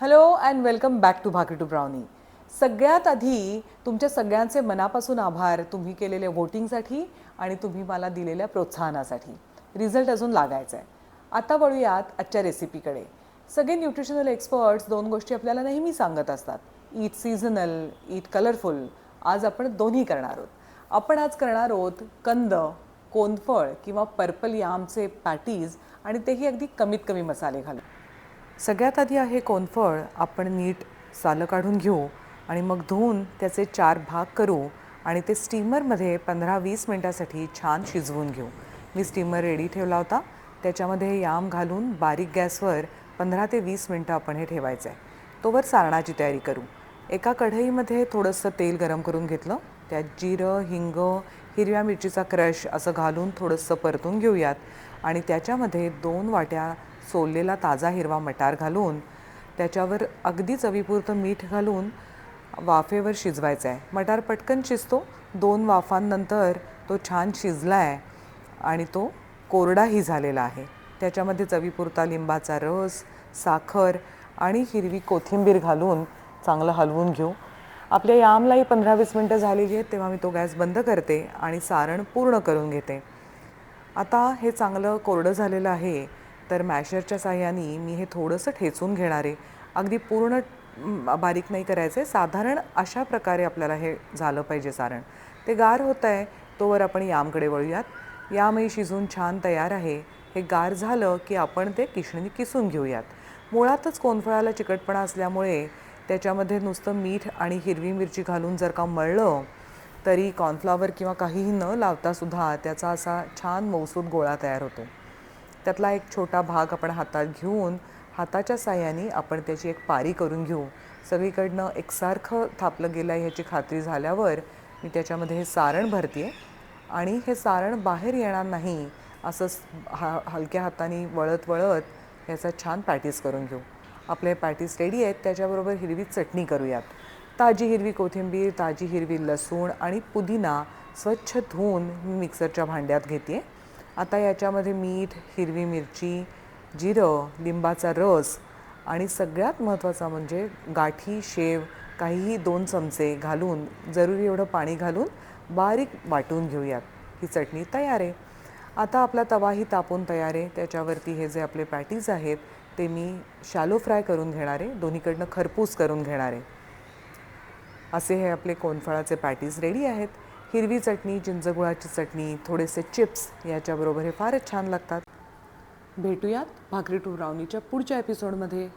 Hello and welcome back to Bhakri to brownie सगळ्यात आधी तुमच्या सगळ्यांचे मनापासून आभार तुम्ही केलेल्या वोटिंगसाठी आणि तुम्ही मला दिलेल्या प्रोत्साहनासाठी. रिझल्ट अजून लागायचा आहे आता वळूयात आजच्या रेसिपीकडे सगळे न्यूट्रिशनल एक्सपर्ट्स दोन गोष्टी आपल्याला नेहमी सांगत असतात. ईट सीझनल ईट कलरफुल आज आपण दोन्ही करणार आहोत. आपण आज करणार आहोत कंद कोनफळ किंवा पर्पल यामचे पॅटीज आणि तेही अगदी कमीत कमी मसाले घालून. सगळ्यात आधी आहे कोनफळ आपण नीट सालं काढून घेऊ आणि मग धुवून त्याचे चार भाग करू आणि ते स्टीमरमध्ये पंधरा वीस मिनटासाठी छान शिजवून घेऊ. मी स्टीमर रेडी ठेवला होता. त्याच्यामध्ये याम घालून बारीक गॅसवर पंधरा ते वीस मिनटं आपण हे ठेवायचं आहे तोवर सारणाची तयारी करू. एका कढईमध्ये थोडंसं तेल गरम करून घेतलं. त्यात जिरं हिंग हिरव्या मिरचीचा क्रश असं घालून थोडंसं परतून घेऊयात. आणि त्याच्यामध्ये दोन वाट्या सोललेला ताजा हिरवा मटार घालून त्याच्यावर अगदी चवीपुरतं मीठ घालून वाफेवर शिजवायचा आहे. मटार पटकन शिजतो. दोन वाफांनंतर तो छान शिजला आहे आणि तो कोरडाही झालेला आहे. त्याच्यामध्ये चवीपुरता लिंबाचा रस साखर आणि हिरवी कोथिंबीर घालून चांगलं हलवून घेऊ. आपल्या यामलाही पंधरा वीस मिनटं झालेली आहेत तेव्हा मी तो गॅस बंद करते आणि सारण पूर्ण करून घेते. आता हे चांगलं कोरडं झालेलं आहे. तर मॅशरच्या साह्याने मी हे थोडंसं ठेचून घेणार. आहे अगदी पूर्ण बारीक नाही करायचं. आहे साधारण अशा प्रकारे आपल्याला हे झालं पाहिजे सारण. ते गार होतं आहे तोवर आपण यामकडे वळूयात. यामही शिजून छान तयार आहे. हे गार झालं की आपण ते किशणीने किसून घेऊयात. मुळातच कोनफळाला चिकटपणा असल्यामुळे त्याच्यामध्ये नुसतं मीठ आणि हिरवी मिरची घालून जर का मळलं तरी कॉर्नफ्लावर किंवा काहीही न लावता सुद्धा त्याचा असा छान मौसूद गोळा तयार होतो. त्यातला एक छोटा भाग आपण हातात घेऊन हाताच्या साह्याने आपण त्याची एक पारी करून घेऊ. सगळीकडनं एकसारखं थापलं गेलं आहे ह्याची खात्री झाल्यावर मी त्याच्यामध्ये हे सारण भरते आणि हे सारण बाहेर येणार नाही असं हा हलक्या हाताने वळत वळत ह्याचा छान पॅटीस करून घेऊ. आपले पॅटीस रेडी आहेत त्याच्याबरोबर हिरवी चटणी करूयात. ताजी हिरवी कोथिंबीर ताजी हिरवी लसूण आणि पुदिना स्वच्छ धुवून मी मिक्सरच्या भांड्यात घेते आता याच्यामध्ये मीठ हिरवी मिरची जिरं लिंबाचा रस आणि सगळ्यात महत्त्वाचा म्हणजे गाठी शेव काहीही दोन चमचे घालून जरुरी एवढं पाणी घालून बारीक वाटून घेऊयात. ही चटणी तयार आहे. आता आपला तवाही तापून तयार आहे. त्याच्यावरती हे जे आपले पॅटीज आहेत ते मी शॅलो फ्राय करून घेणार आहे. दोन्हीकडनं खरपूस करून घेणार आहे. असे हे आपले कोनफळाचे पॅटीज रेडी आहेत. हिरवी चटणी चिंचगुळाची चटणी थोडेसे चिप्स याच्याबरोबर हे फारच छान लागतात. भेटूयात भाकरी टू ब्राउनीच्या पुढच्या एपिसोडमध्ये